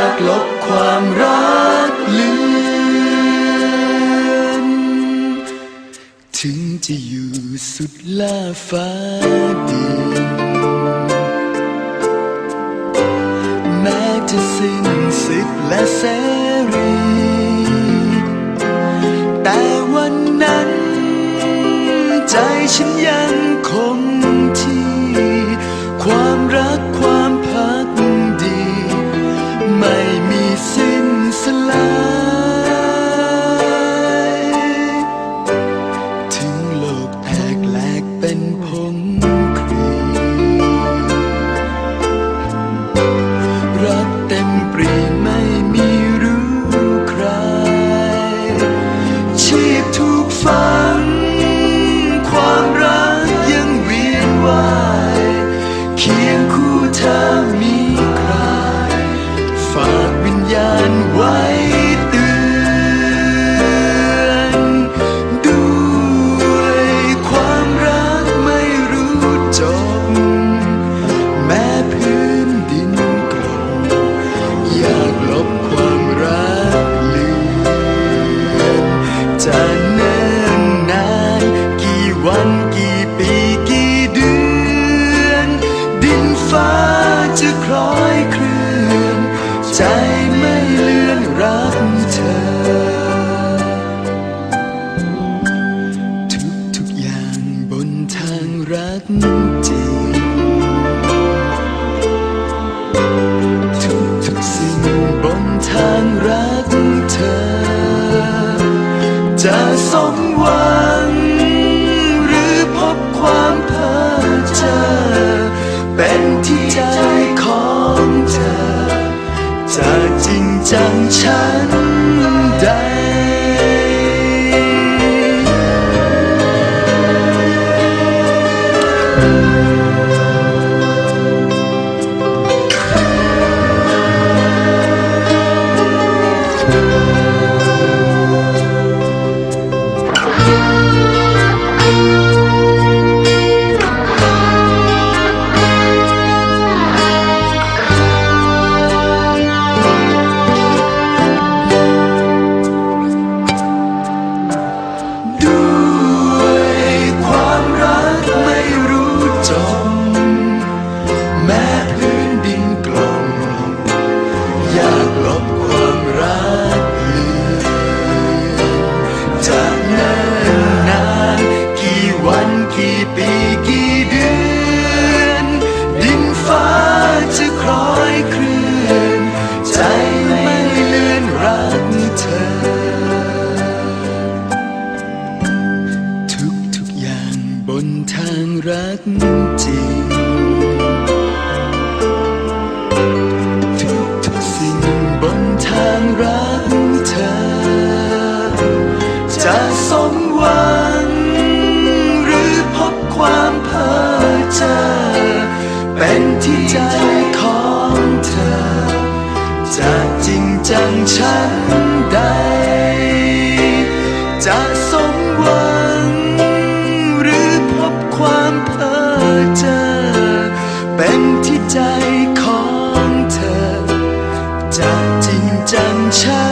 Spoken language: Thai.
ากลบความรักลืม ถึงจะอยู่สุดล่าฟ้าดินแม้จะสิ้นสิทธิ์และเสรี แต่วันนั้น ใจฉันยัง สิ้นสลาย จากฉันได้างฉันใด จะสมหวัง หรือพบความเพ้อเจอ เป็นที่ใจของเธอ จะจริงจังฉัน